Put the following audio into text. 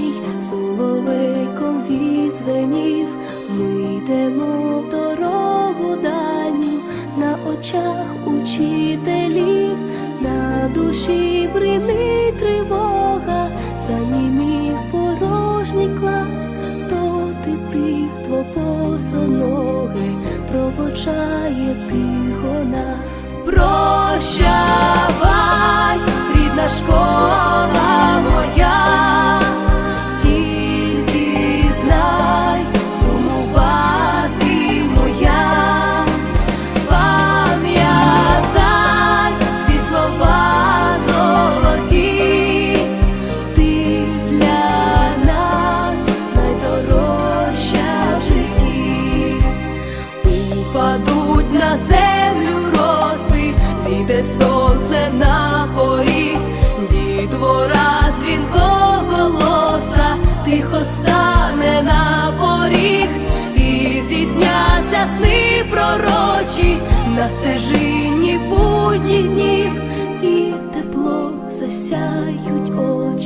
твій соловейком відзвенів, ми йдемо в дорогу дальню на очах учителів, на душі бринить тривога, занімів порожній клас, то дитинство босоноге проводжає тихо нас. Прощавай, рідна школа Упадуть на землю роси, зійде сонце на поріг, дітвора дзвінко голоса, тихо стане на поріг, і здійсняться сни пророчі на стежині будніх днів, і теплом засяють очі